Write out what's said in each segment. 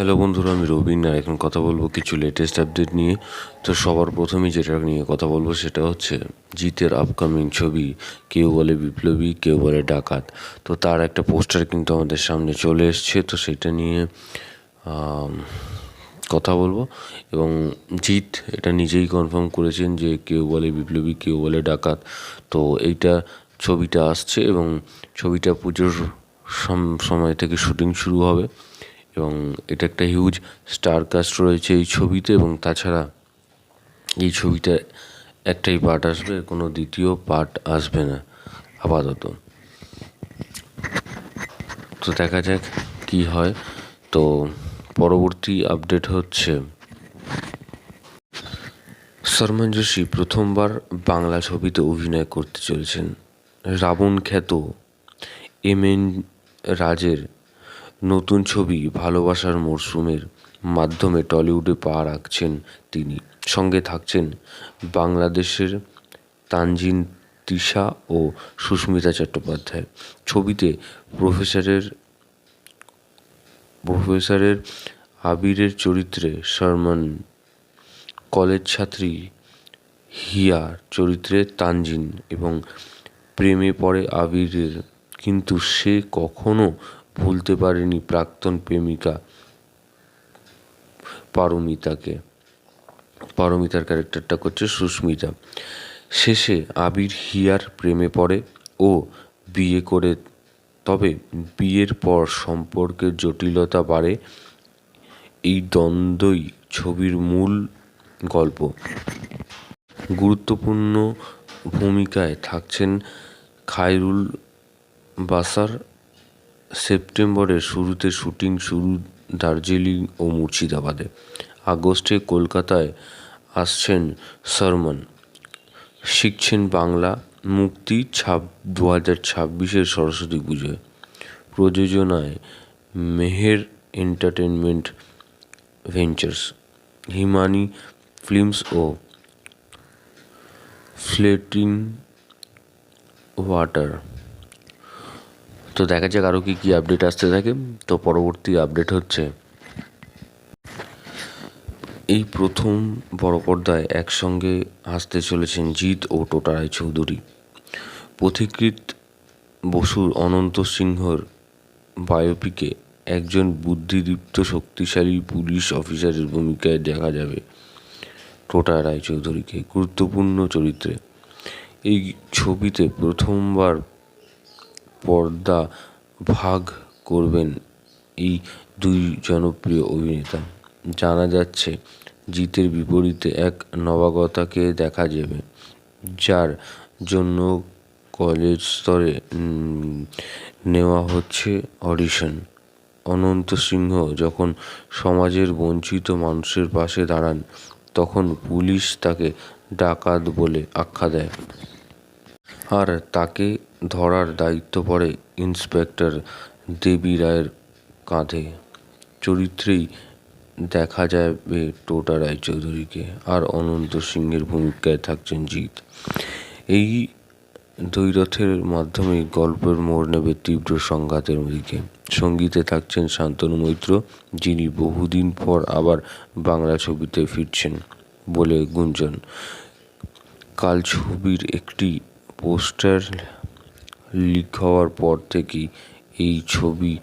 Hello বন্ধুরা, আমি রবিন আর এখন কথা বলব কিছু লেটেস্ট আপডেট নিয়ে। তো সবার প্রথমে যেটা নিয়ে কথা বলব সেটা হচ্ছে জিতের আপকামিং ছবি, কেউ বলে বিপ্লবী, কেউ বলে ডাকাত। তো তার একটা পোস্টার কিন্তু আমাদের সামনে চলে এসছে, তো সেটা নিয়ে কথা বলব। এবং জিৎ এটা নিজেই কনফার্ম করেছেন যে কেউ বলে বিপ্লবী, কেউ বলে ডাকাত। তো এইটা ছবিটা আসছে এবং ছবিটা পুজোর সম- সময় থেকে শুটিং শুরু হবে। এবং এটা একটা হিউজ স্টার কাস্ট রয়েছে এই ছবিতে এবং তাছাড়া এই ছবিটা একটাই পার্ট আসবে, কোনো দ্বিতীয় পার্ট আসবে না, আপাতত। তো দেখা যাক কি হয়। তো পরবর্তী আপডেট হচ্ছে সলমান যোশী প্রথমবার বাংলা ছবিতে অভিনয় করতে চলেছেন। রাবণ খ্যাত এম এন রাজের নতুন ছবি ভালোবাসার মরশুমের মাধ্যমে টলিউডে পা রাখছেন তিনি। সঙ্গে থাকছেন বাংলাদেশের তানজিন, তিশা ও সুস্মিতা চট্টোপাধ্যায়। ছবিতে প্রফেসরের প্রফেসরের আবিরের চরিত্রে সলমান, কলেজ ছাত্রী হিয়া চরিত্রে তানজিন এবং প্রেমে পড়ে আবিরের। কিন্তু সে কখনো ভুলতে পারেনি প্রাক্তন প্রেমিকা পারমিতাকে। পারমিতার ক্যারেক্টারটা করছে সুস্মিতা। শেষে আবির হিয়ার প্রেমে পড়ে ও বিয়ে করে, তবে বিয়ের পর সম্পর্কের জটিলতা বাড়ে এই দ্বন্দ্বই ছবির মূল গল্প। গুরুত্বপূর্ণ ভূমিকায় থাকছেন খায়রুল বাসার সেপ্টেম্বরের শুরুতে শুটিং শুরু দার্জিলিং ও মুর্শিদাবাদে। আগস্টে কলকাতায় আসছেন সলমন। শিখছেন বাংলা, মুক্তি ছাব দু হাজার ছাব্বিশের সরস্বতী পুজোয়। প্রযোজনায় Meher entertainment ventures, Himani films ও ফ্লেটিং ওয়াটার। তো দেখা যাক আরও কী কী আপডেট আসতে থাকে। তো পরবর্তী আপডেট হচ্ছে, এই প্রথম বড় পর্দায় একসঙ্গে আসতে চলেছেন জিৎ ও টোটা রায়চৌধুরী। পথিকৃত বসুর অনন্ত সিংহর বায়োপিকে একজন বুদ্ধিদীপ্ত শক্তিশালী পুলিশ অফিসারের ভূমিকায় দেখা যাবে টোটা রায়চৌধুরীকে। গুরুত্বপূর্ণ চরিত্রে। এই ছবিতে প্রথমবার পর্দা ভাগ করবেন। এই দুই জনপ্রিয় অভিনেতা। জানা যাচ্ছে, জিতের বিপরীতে এক নবাগতাকে দেখা যাবে, যার জন্য কলেজ স্তরে নেওয়া হচ্ছে অডিশন। অনন্ত সিংহ যখন সমাজের বঞ্চিত মানুষের পাশে দাঁড়ান, তখন পুলিশ তাকে ডাকাত বলে আখ্যা দেয়। আর তাকে ধরার দায়িত্ব পড়ে ইন্সপেক্টর দেবী রায়ের কাঁধে। চরিত্রেই দেখা যাবে টোটা রায়চৌধুরীকে আর অনন্ত সিংহের ভূমিকায় থাকছেন জিৎ। এই দ্বৈরথের মাধ্যমে গল্পের মোড় নেবে তীব্র সংঘাতের দিকে সঙ্গীতে থাকছেন শান্তনু মৈত্র, যিনি বহুদিন পর আবার বাংলা ছবিতে ফিরছেন বলে গুঞ্জন। কাল ছবির একটি পোস্টার লিক হওয়ার পর থেকেই এই ছবি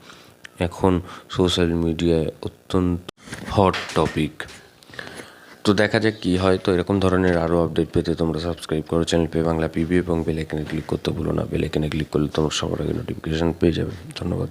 এখন সোশ্যাল মিডিয়ায় অত্যন্ত হট টপিক তো দেখা যাক কী হয়। তো এরকম ধরনের আরও আপডেট পেতে তোমরা সাবস্ক্রাইব করো চ্যানেল পে বাংলা পিবি এবং বেলাইকেনে ক্লিক করতে ভুলো না। বেলাইকেনে ক্লিক করলে তোমার সবার আগে নোটিফিকেশান পেয়ে যাবে। ধন্যবাদ।